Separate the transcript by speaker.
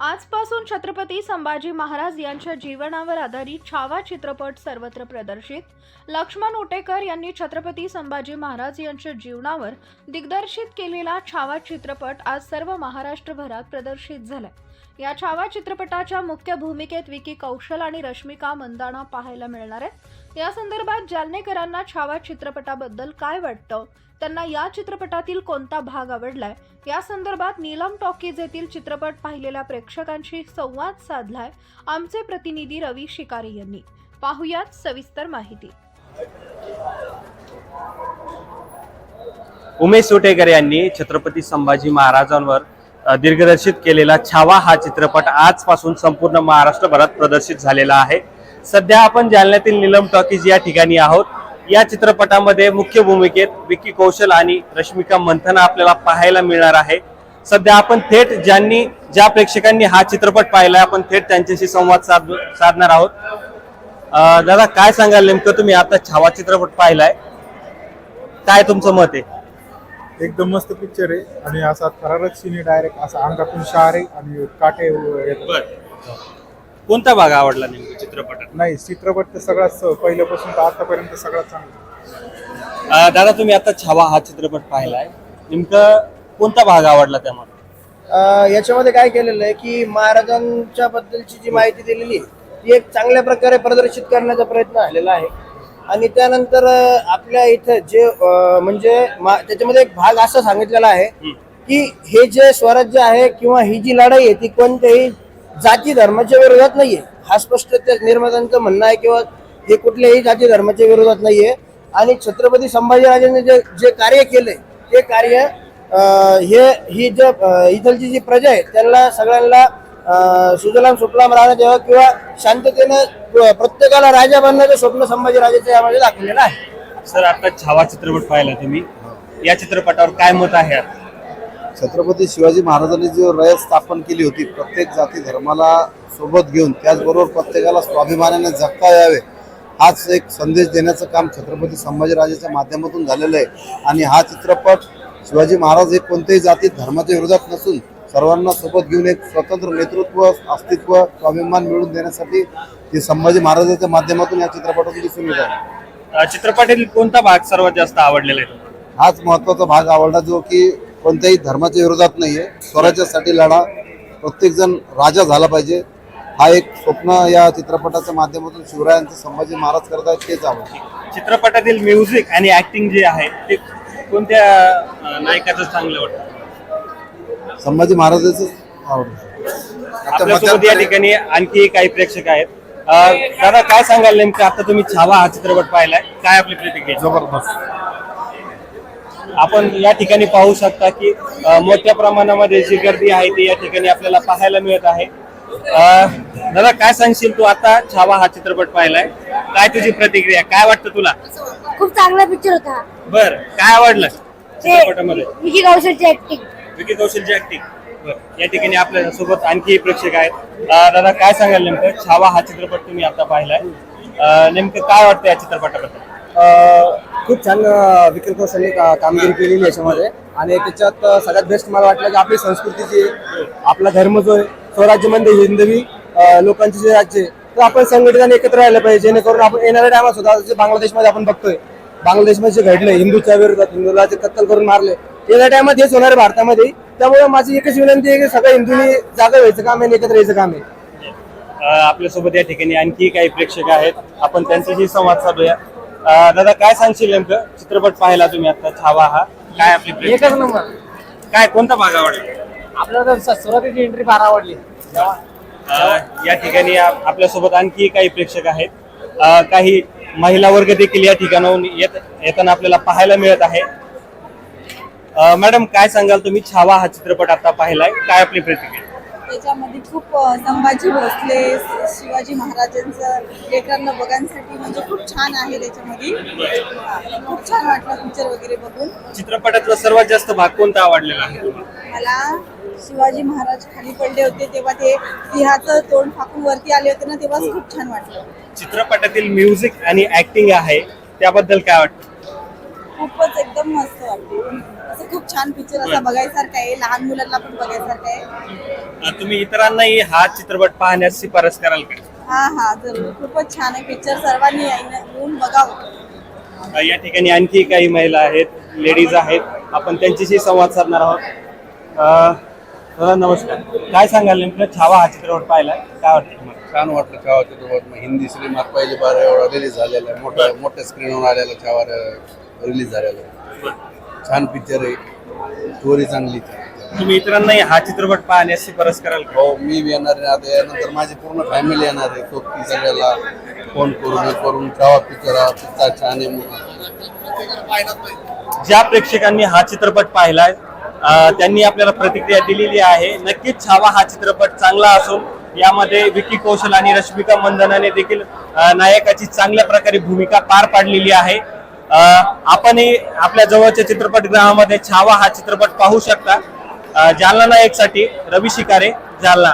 Speaker 1: आजपासून छत्रपती संभाजी महाराज यांच्या जीवनावर आधारित छावा चित्रपट सर्वत्र प्रदर्शित. लक्ष्मण उटेकर यांनी छत्रपती संभाजी महाराज यांच्या जीवनावर दिग्दर्शित केलेला छावा चित्रपट आज सर्व महाराष्ट्रभरात प्रदर्शित झालाय. या छावा चित्रपटाच्या मुख्य भूमिकेत विकी कौशल आणि रश्मिका मंदाना पाहायला मिळणार आहेत. या संदर्भात जालनेकरांना छावा चित्रपटाबद्दल काय वाटतं? त्यांना या चित्रपटातील कोणता भाग आवडलाय? या संदर्भात नीलम टॉकीज येथील चित्रपट पाहिलेल्या प्रेक्षकांशी संवाद साधलाय. आमचे प्रतिनिधी रवी शिकारी यांनी. पाहुयात सविस्तर माहिती.
Speaker 2: उमेश सोटेकर यांनी छत्रपती संभाजी महाराजांवर दिग्दर्शित केलेला छावा हा चित्रपट आजपासून संपूर्ण महाराष्ट्रभरात प्रदर्शित झालेला आहे. सध्या आपण जालन्यातील निलम टॉकीज या ठिकाणी आहोत. या चित्रपटामध्ये मुख्य भूमिकेत विकी कौशल आणि रश्मिका मंथना आपल्याला पाहायला मिळणार आहे. सध्या आपण थेट ज्यांनी ज्या प्रेक्षकांनी हा चित्रपट पाहिला आपण थेट त्यांच्याशी संवाद साध साधणार आहोत. दादा काय सांगाल नेमकं तुम्ही? आता छावा चित्रपट पाहिलाय. काय तुमचं मत आहे?
Speaker 3: एकदम मस्त पिक्चर आहे. आणि असा थरारक सीन डायरेक्ट असा अंगातून शार आहे आणि काटे येतात.
Speaker 2: कोणता भाग आवडला नेमका चित्रपटात?
Speaker 3: नाही चित्रपट तर सगळाच पहिल्यापासून तर आतापर्यंत सगळात चांगला.
Speaker 2: अं, दादा तुम्ही आता छावा हा चित्रपट पाहिलाय. नेमकं कोणता भाग आवडला त्यामध्ये?
Speaker 4: अ, याच्यामध्ये काय केलेलं आहे की महाराजांच्या बद्दलची जी माहिती दिलेली आहे ती एक चांगल्या प्रकारे प्रदर्शित करण्याचा प्रयत्न झालेला आहे. आणि त्यानंतर आपल्या इथं जे म्हणजे त्याच्यामध्ये एक भाग असा सांगितलेला आहे की हे जे स्वराज्य आहे किंवा ही जी लढाई आहे ती कोणत्याही जाती धर्माच्या विरोधात नाहीये. हा स्पष्ट त्या निर्मात्यांचं म्हणणं आहे किंवा हे कुठल्याही जाती धर्माच्या विरोधात नाहीये. आणि छत्रपती संभाजीराजांनी जे जे कार्य केलंय ते कार्य हे ही जे इथलची जी प्रजा आहे त्यांना सगळ्यांना सुजलाम सुफलाम राहणं द्यावं किंवा शांततेनं प्र- प्रत्येकाला राजा बनण्याचं स्वप्न संभाजीराजाचं यामध्ये दाखवलेलं आहे.
Speaker 2: सर आता छावा चित्रपट पाहिला तुम्ही. या चित्रपटावर काय मत आहे? आता?
Speaker 5: छत्रपती शिवाजी महाराजांनी जी रयत स्थापन केली होती प्रत्येक जाती धर्माला सोबत घेऊन त्याचबरोबर प्रत्येकाला स्वाभिमानाने जगता यावे हाच एक संदेश देण्याचं काम छत्रपती संभाजीराजाच्या माध्यमातून झालेलं आहे. आणि हा चित्रपट शिवाजी महाराज हे कोणत्याही जाती धर्माच्या विरोधात नसून सर्वांना सोबत घेऊन एक स्वतंत्र नेतृत्व अस्तित्व स्वाभिमान मिळवून देण्यासाठी हे संभाजी महाराजाच्या माध्यमातून या चित्रपटातून दिसून येत आहे.
Speaker 2: चित्रपटातील कोणता भाग सर्वात जास्त आवडलेला आहे?
Speaker 5: हाच महत्त्वाचा भाग आवडला जो की कोणत्याही धर्माच्या विरोधात नाहीये. स्वराज्यासाठी लढा प्रत्येक जण राजा झाला पाहिजे. हा एक स्वप्न या चित्रपटाच्या माध्यमातून शिवरायांचं संभाजी महाराज करत आहेत तेच आवडतं.
Speaker 2: चित्रपटातील म्युझिक आणि ऍक्टिंग जे आहे ते कोणत्या नायकाचं चांगलं वाटतं?
Speaker 5: संभाजी महाराजांच
Speaker 2: आपल्यासोबत या ठिकाणी आणखी काही प्रेक्षक आहेत. अं, दादा काय सांगाल नेमकं? आता तुम्ही छावा हा चित्रपट पाहिलाय. काय आपली प्रतिक्रिया?
Speaker 3: जबरदस्त.
Speaker 2: आपण या ठिकाणी पाहू शकता की अ, मोठ्या प्रमाणामध्ये जी गर्दी आहे ती या ठिकाणी आपल्याला पाहायला मिळत आहे. अ, दादा काय सांगशील तू आता छावा हा चित्रपट पाहिलाय? काय तुझी प्रतिक्रिया? काय वाटतं तुला?
Speaker 6: खूप चांगला पिक्चर होता.
Speaker 2: बर काय आवडलं
Speaker 6: ते
Speaker 2: चित्रपटामध्ये?
Speaker 6: विकी कौशलची ऍक्टिंग
Speaker 2: विकी कौशलची ऍक्टिंग या ठिकाणी आपल्यासोबत आणखी प्रेक्षक आहेत. दादा काय सांगाल नेमकं? छावा हा चित्रपट तुम्ही आता पाहिलाय. अ, नेमकं काय वाटतं या चित्रपटाबद्दल?
Speaker 7: खूप छान अ, विक्री कौशल्य का- कामगिरी केलेली याच्यामध्ये. आणि त्याच्यात अ, सगळ्यात बेस्ट मला वाटलं की आपली संस्कृती जी आहे, आपला धर्म जो आहे स्वराज्य म्हणजे हिंदवी अ, लोकांचे जे राज्य आहे तर आपण संघटित एकत्र राहिलं पाहिजे. जेणेकरून आपण येणाऱ्या टायमात सुद्धा जे बांगलादेशमध्ये आपण बघतोय बांगलादेशमध्ये जे घडलंय हिंदूच्या विरोधात हिंदूला जे कत्तल करून मारले येणाऱ्या टायमात हेच होणार आहे भारतामध्ये. त्यामुळे माझी एकच विनंती आहे की सगळ्या हिंदूंनी जागा व्हायचं काम आहे आणि एकत्र यायचं काम आहे.
Speaker 2: अ, आपल्यासोबत या ठिकाणी आणखी काही प्रेक्षक आहेत. आपण त्यांच्याशी संवाद साधूया. अ, दादा काय सांगशील नेमकं? चित्रपट पाहिला तुम्ही आता छावा हा. काय आपली?
Speaker 7: एकच नंबर.
Speaker 2: काय कोणता भाग आवडला?
Speaker 7: आपल्याला सुरुवातीची एंट्री फार आवडली.
Speaker 2: अ, या ठिकाणी आप- आपल्यासोबत आणखी काही प्रेक्षक आहेत. अ, काही महिला वर्ग देखील या ठिकाणाहून येत येताना आपल्याला पाहायला मिळत आहे. मॅडम काय सांगाल तुम्ही? छावा हा चित्रपट आता पाहिलाय. काय आपली प्रतिक्रिया?
Speaker 8: त्याच्यामध्ये खूप अ, संभाजी भोसले शिवाजी महाराजांचं लेकरांना बघण्यासाठी म्हणजे खूप छान आहे त्याच्यामध्ये. हा, खूप छान वाटलं पिक्चर वगैरे बघून.
Speaker 2: चित्रपटातला सर्वात जास्त भाग कोणता आवडलेला आहे तुम्हाला?
Speaker 8: मला शिवाजी महाराज खाली पडले होते तेव्हा ते सिंहाचं तोंड फाकून वरती आले होते ना तेव्हाच खूप छान वाटलं.
Speaker 2: चित्रपटातील म्युझिक आणि ऍक्टिंग आहे त्याबद्दल काय वाटतं?
Speaker 8: खूपच एकदम मस्त वाटते. असं खूप छान पिक्चर असा बघायसारखा आहे लहान मुलांना पण बघायसारखा आहे.
Speaker 2: तुम्ही इतरांनाही हा चित्रपट पाहण्यास शिफारस कराल का?
Speaker 8: हा हा जरूर. खूपच छान आहे पिक्चर सर्वांनी येऊन बघावं.
Speaker 2: अ, या ठिकाणी आणखी काही महिला आहेत लेडीज आहेत. आपण त्यांच्याशी संवाद साधणार आहोत. अ, दादा नमस्कार. काय सांगाल नेमकं? छावा हा चित्रपट पाहिला. काय वाटतं तुम्हाला?
Speaker 9: छान वाटलं छावा चित्रपट हिंदी सिनेमात पहिली बार एवढा रिलीज झालेला आहे. मोठ्या मोठ्या स्क्रीनवर आलेला छावा रिलीज झालेला आहे. छान पिक्चर आहे. स्टोरी चांगली
Speaker 2: तुम्ही इतरांनाही हा चित्रपट पाहण्यास शिफारस कराल का?
Speaker 9: हो मी बी येणार आहे. आता यानंतर माझी पूर्ण फॅमिली येणार आहे. सोबती सगळ्याला फोन करून हे करून छावा पिक्चर हा पिक्चर छान आहे म्हणून.
Speaker 2: ज्या प्रेक्षकांनी हा चित्रपट पाहिलाय अ, त्यांनी आपल्याला प्रतिक्रिया दिलेली आहे. नक्कीच छावा हा चित्रपट चांगला असून यामध्ये विकी कौशल आणि रश्मिका मंदनाने देखील अ, नायकाची चांगल्या प्रकारे भूमिका पार पाडलेली आहे. आपणही आपल्या जवळच्या चित्रपटगृहामध्ये छावा हा चित्रपट पाहू शकता. जालना जालना नायकसाठी रवी शिकारे जालना.